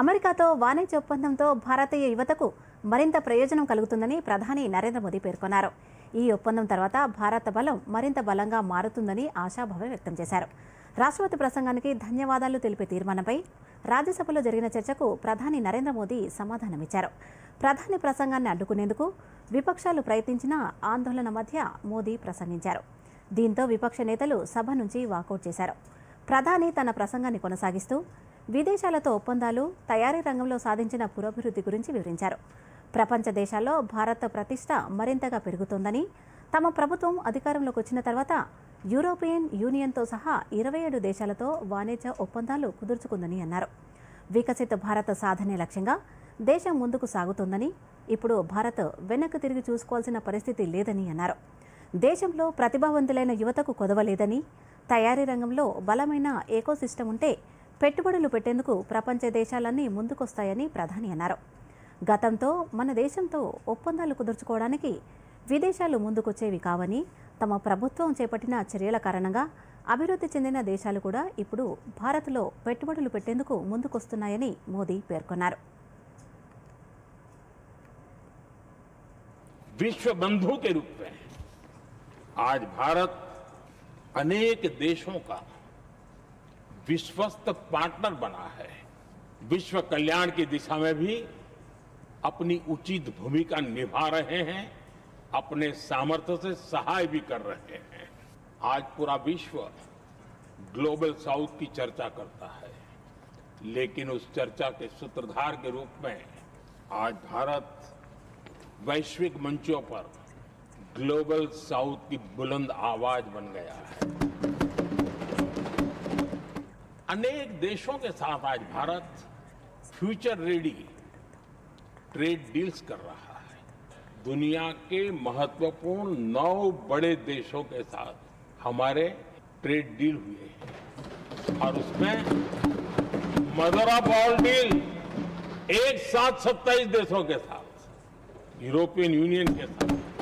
అమెరికాతో వాణిజ్య ఒప్పందంతో భారతీయ యువతకు మరింత ప్రయోజనం కలుగుతుందని ప్రధాని నరేంద్ర మోదీ పేర్కొన్నారు. ఈ ఒప్పందం తర్వాత భారత బలం మరింత బలంగా మారుతుందని ఆశాభావం వ్యక్తం చేశారు. రాష్ట్రపతి ప్రసంగానికి ధన్యవాదాలు తెలిపే తీర్మానంపై రాజ్యసభలో జరిగిన చర్చకు ప్రధాని నరేంద్ర మోదీ సమాధానమిచ్చారు. ప్రధాని ప్రసంగాన్ని అడ్డుకునేందుకు విపక్షాలు ప్రయత్నించిన ఆందోళన మధ్య మోదీ ప్రసంగించారు. దీంతో విపక్ష నేతలు సభ నుంచి వాకౌట్ చేశారు. ప్రధాని తన ప్రసంగాన్ని కొనసాగిస్తూ విదేశాలతో ఒప్పందాలు తయారీ రంగంలో సాధించిన పురోభివృద్ధి గురించి వివరించారు. ప్రపంచ దేశాల్లో భారత ప్రతిష్ట మరింతగా పెరుగుతోందని తమ ప్రభుత్వం అధికారంలోకి వచ్చిన తర్వాత యూరోపియన్ యూనియన్తో సహా ఇరవై ఏడు దేశాలతో వాణిజ్య ఒప్పందాలు కుదుర్చుకుందని అన్నారు. వికసిత భారత సాధనే లక్ష్యంగా దేశం ముందుకు సాగుతోందని ఇప్పుడు భారత్ వెనక్కి తిరిగి చూసుకోవాల్సిన పరిస్థితి లేదని అన్నారు. దేశంలో ప్రతిభావంతులైన యువతకు కొదవలేదని తయారీ రంగంలో బలమైన ఏకోసిస్టమ్ ఉంటే పెట్టుబడులు పెట్టేందుకు ప్రపంచ దేశాలన్నీ ముందుకొస్తాయని ప్రధాని అన్నారు గతంతో మన దేశంతో ఒప్పందాలు కుదుర్చుకోవడానికి విదేశాలు ముందుకొచ్చేవి కావని తమ ప్రభుత్వం చేపట్టిన చర్యల కారణంగా అభివృద్ధి చెందిన దేశాలు కూడా ఇప్పుడు భారత్లో పెట్టుబడులు పెట్టేందుకు ముందుకొస్తున్నాయని మోదీ పేర్కొన్నారు विश्व बंधु के रूप में आज भारत अनेक देशों का विश्वस्त पार्टनर बना है। विश्व कल्याण की दिशा में भी अपनी उचित भूमिका निभा रहे हैं, अपने सामर्थ्य से सहाय भी कर रहे हैं। आज पूरा विश्व ग्लोबल साउथ की चर्चा करता है, लेकिन उस चर्चा के सूत्रधार के रूप में आज भारत वैश्विक मंचों पर ग्लोबल साउथ की बुलंद आवाज़ बन गया है। अनेक देशों के साथ आज Bharat future ready trade deals कर रहा है। दुनिया के महत्वपूर्ण नौ बड़े देशों के साथ हमारे ट्रेड डील हुए हैं। और उसमें मदर ऑफ़ ऑल डील, एक साथ सत्ताईस देशों के साथ, यूरोपियन यूनियन के साथ।